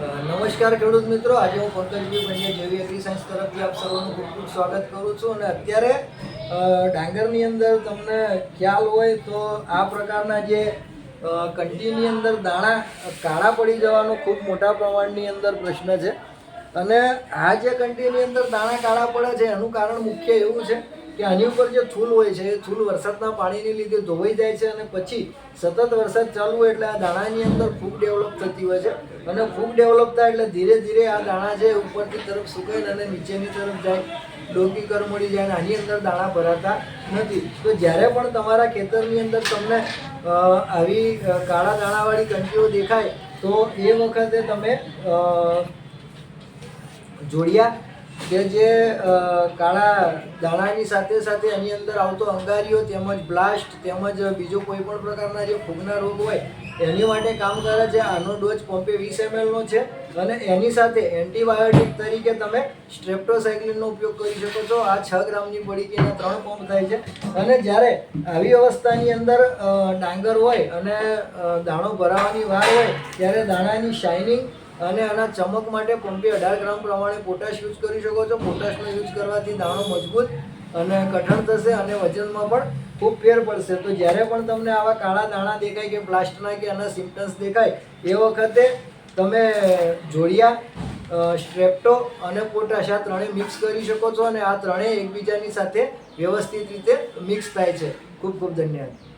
નમસ્કાર ખેડૂત મિત્રો. આજે હું પંકજભાઈ પંડ્યા જેવી એગ્રી સાયન્સ તરફથી આપ સર્વનું ખૂબ ખૂબ સ્વાગત કરું છું અને અત્યારે ડાંગરની અંદર તમને ખ્યાલ હોય તો આ પ્રકારના જે કંટીની અંદર દાણા કાળા પડી જવાનો ખૂબ મોટા પ્રમાણની અંદર પ્રશ્ન છે. અને આ જે કંટીની અંદર દાણા કાળા પડે છે, એનું કારણ મુખ્ય એવું છે કે આની ઉપર જે થૂલ હોય છે એ થૂલ વરસાદના પાણીને લીધે ધોવાઈ જાય છે અને પછી સતત વરસાદ ચાલુ હોય એટલે આ દાણાની અંદર ફૂગ ડેવલપ થતી હોય છે અને ફૂગ ડેવલપ થાય એટલે ધીરે ધીરે આ દાણા છે ઉપરથી તરફ સુકાઈને અને નીચેની તરફ જાય, ડોકી કર મળી જાય અને આની અંદર દાણા ભરાતા નથી. તો જ્યારે પણ તમારા ખેતરની અંદર તમને આવી કાળા દાણાવાળી કંટીઓ દેખાય, તો એ વખતે તમે જોડિયા કે જે કાળા દાણાની સાથે સાથે એની અંદર આવતો અંગારીઓ તેમજ બ્લાસ્ટ તેમજ બીજો કોઈ પણ પ્રકારના જે ફૂગના રોગ હોય, એની માટે કામ કરે છે. આનો ડોઝ પંપે વીસ એમએલનો છે અને એની સાથે એન્ટીબાયોટિક તરીકે તમે સ્ટ્રેપ્ટોસાયક્લિનનો ઉપયોગ કરી શકો છો. આ છ ગ્રામની પડીકીના ત્રણ પંપ થાય છે. અને જ્યારે આવી અવસ્થાની અંદર ડાંગર હોય અને દાણો ભરાવાની વાર હોય, ત્યારે દાણાની શાઇનિંગ અને આના ચમક માટે પંપે અઢાર ગ્રામ પ્રમાણે પોટાશ યુઝ કરી શકો છો. પોટાશનો યુઝ કરવાથી દાણો મજબૂત અને કઠણ થશે અને વજનમાં પણ ખૂબ ફેર પડશે. તો જ્યારે પણ તમને આવા કાળા દાણા દેખાય કે પ્લાસ્ટના કે આના સિમ્ટમ્સ દેખાય, એ વખતે તમે જોડિયા સ્ટ્રેપ્ટો અને પોટાશ આ ત્રણેય મિક્સ કરી શકો છો અને આ ત્રણેય એકબીજાની સાથે વ્યવસ્થિત રીતે મિક્સ થાય છે. ખૂબ ખૂબ ધન્યવાદ.